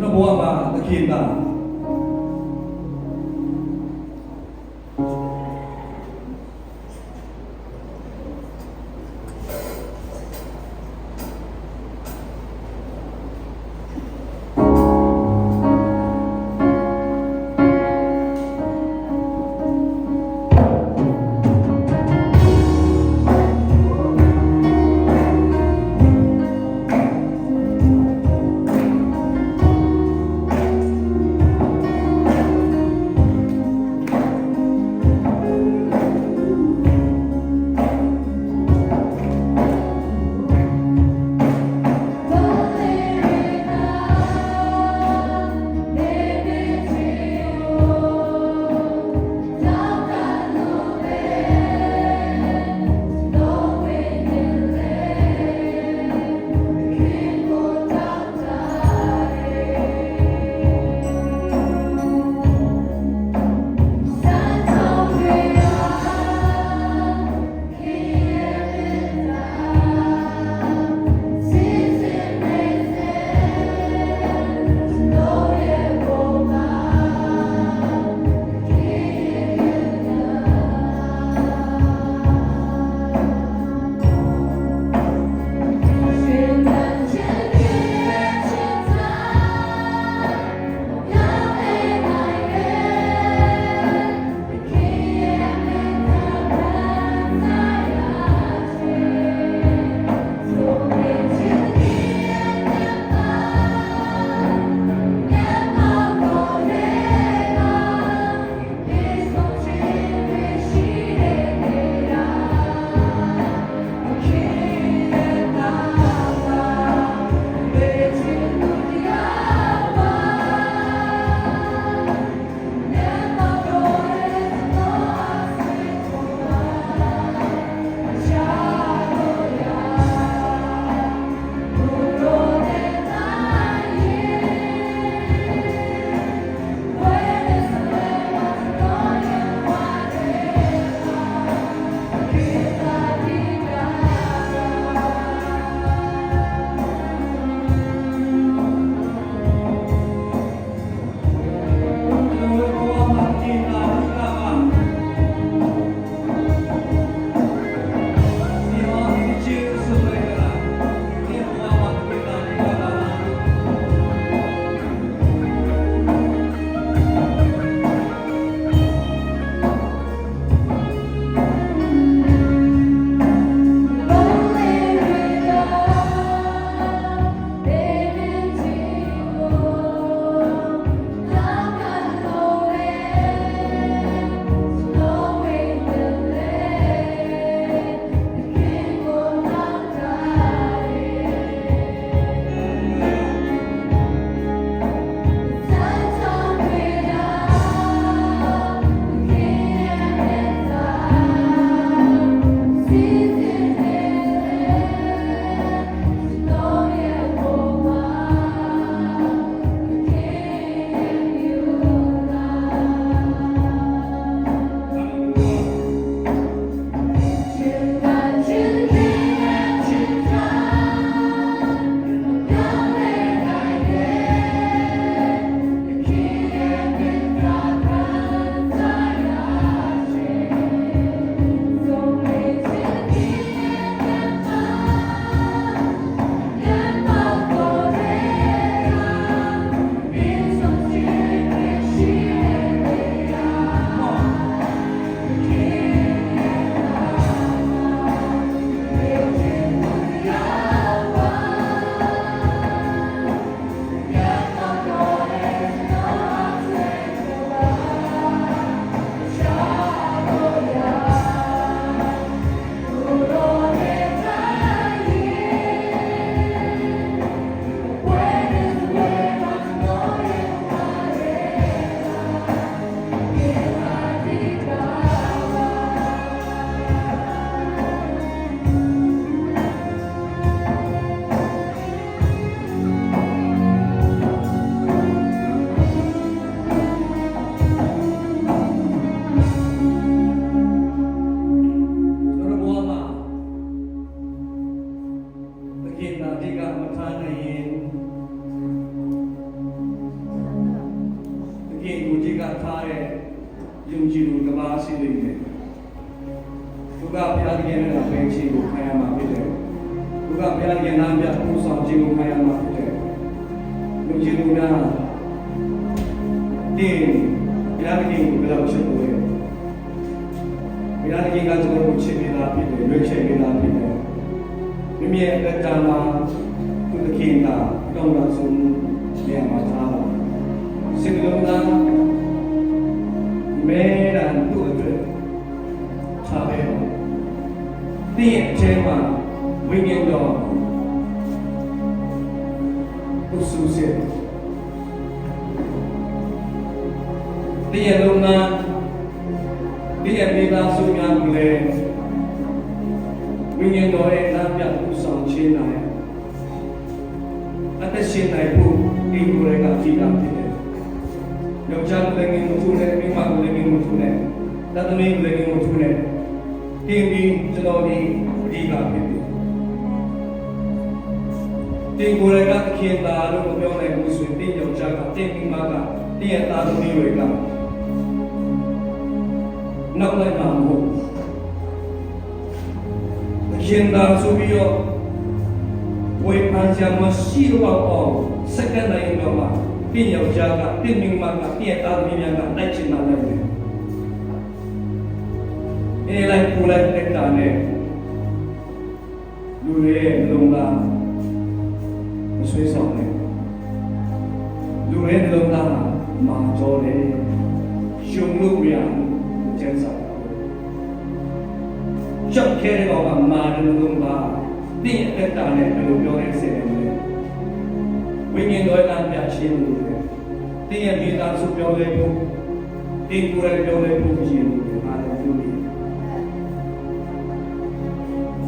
ကျွန်တော်ဘဝမှာ ကြည်လို့တပါးရှိနေတယ်ဘုရားဘုရားရဲ့နာပဲခြင်းကိုခံရမှာဖြစ်တယ်ဘုရားဘုရားရဲ့နာပြပုံဆောင်ခြင်းကိုခံရမှာဖြစ်တယ်လူကြည်လို့နာတင်းဘုရားကြီးကိုဘယ်လိုချစ်လို့လဲဘုရားကြီးကကျွန်တော်ကိုချစ်နေတာဖြစ်တယ်ရွေးချယ်နေတာဖြစ်တယ်မြမြအတ္တမှာသူတခင်တာတောင်းတာဆုံးနေရာမှာသားပါစေလုံးသား မဲရန်သူ့အတွက်ထားပဲတော့တင်းရဲ့အချိန်မှာဝိညာဉ်တော်သူစုစေတင်းရဲ့လုံးသားတင်းရဲ့မိသားစုများကိုလည်းဝိညာဉ်တော်ရဲ့နာပြပူဆောင်ခြင်းနိုင်အသက်ရှင်နိုင်ဖို့ဒီကိုယ်ကကြည်တာဖြစ်တ ယ်။ယောက်ျားလည်းငင်မထူနဲ့မိန်းမလည်းငင်မထူနဲ့တသမီးလည်းငင်မထူနဲ့တင်းပြီးကျွန်တော်ဒီအဓိကဖြစ်တယ်။တင်းကိုယ်ကခင်တာလို့မပြောနိုင်ဘူးဆိုရင်တင်းယောက်ျားကတင်းမိန်းမကတင်းရဲ့သားသမီးတွေကနောက်လိုက်မှာမဟုတ်ဘူး။ခင်တာဆိုပြီးတော့ဝေဖန်ကြမရှိတော့အောင်စက္ကန့်တိုင်းတော့မှ ပြင်းယောက်ျားကပြင်းမိန်းမကပြည့်သားသမီးများကတိုက်ချင်တာလည်းပဲအဲလိုက်ပူလိုက်တက်တာနဲ့လူတွေရဲ့လုံလားမဆွေးဆောင်နဲ့လူတွေရဲ့လုံလားမာကြောတယ်ရှုံလို့မရဘူးကျန်းစာရှောက်ခဲတော့ကမာတယ်လုံလားတင်းရဲ့တက်တာနဲ့ဘယ်လိုပြောရဲစေတယ်လဲ ဝိညာဉ်တော်ကပြရှင်းလို့တယ်တင်းရဲ့မိသားစုပြောလဲဖို့တင်းကိုယ်ရပြောလဲဖို့ရှိလို့တယ်အားလည်းပြောလို့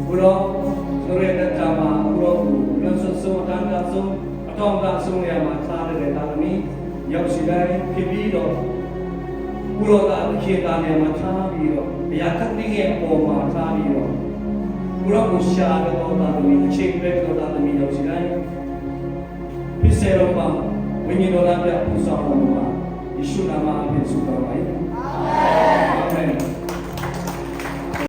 ဘုရောဆိုရတဲ့တာမှာဘုရောကိုလွန်ဆွဆုံးအတန်းကဆုံးအထောင်ကဆုံးနေရာမှာထားတဲ့တာသမီးရောက်ရှိတိုင်းဖြစ်ပြီးတော့ဘုရောကအခေတာနေရာမှာထားပြီးတော့အရာခတ်သိရဲ့အပေါ်မှာထားပြီးတော့ဘုရောကိုရှာတော့တာသမီးအချိန်ပဲတော့တာသမီးရောက်ရှိတိုင်း ဖြစ်စေတော့မှာဝိညာဉ်တော်သားပြပူဆောင်တော်မှာယေရှုနာမအပြင်ဆုတော်ပါ၏အာမင်